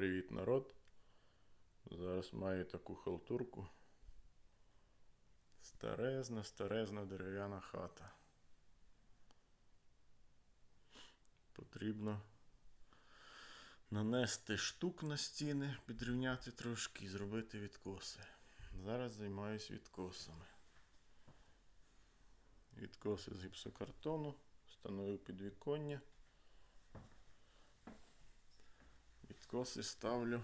Привіт, народ. Зараз маю таку халтурку. Старезна, старезна дерев'яна хата. Потрібно нанести штук на стіни, підрівняти трошки і зробити відкоси. Зараз займаюсь відкосами. Відкоси з гіпсокартону, встановив підвіконня. Відкоси ставлю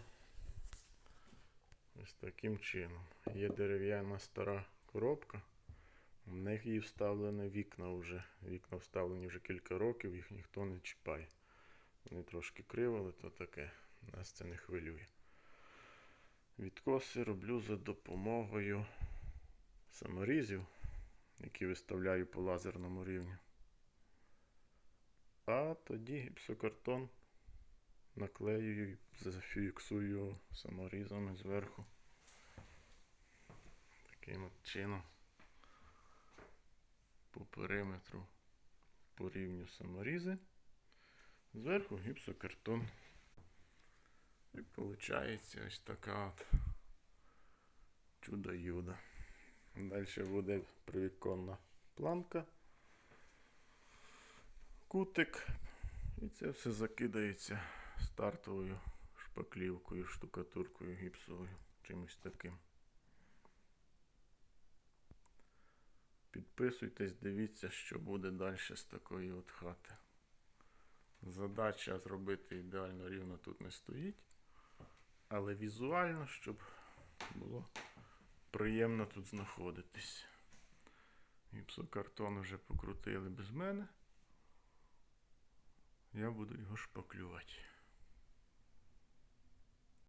ось таким чином. Є дерев'яна стара коробка. В них її вставлені вікна вже. Вікна вставлені вже кілька років, їх ніхто не чіпає. Вони трошки криво, але то таке. Нас це не хвилює. Відкоси роблю за допомогою саморізів, які виставляю по лазерному рівню. А тоді гіпсокартон наклеюю і зафіксую саморізами зверху. Таким от чином по периметру по рівню саморізи. Зверху гіпсокартон. І виходить ось така от чудо-юдо. Далі буде привіконна планка, кутик, і це все закидається стартовою шпаклівкою, штукатуркою гіпсовою, чимось таким. Підписуйтесь, дивіться, що буде далі з такої от хати. Задача зробити ідеально рівно тут не стоїть, але візуально, щоб було приємно тут знаходитись. Гіпсокартон вже покрутили без мене. Я буду його шпаклювати.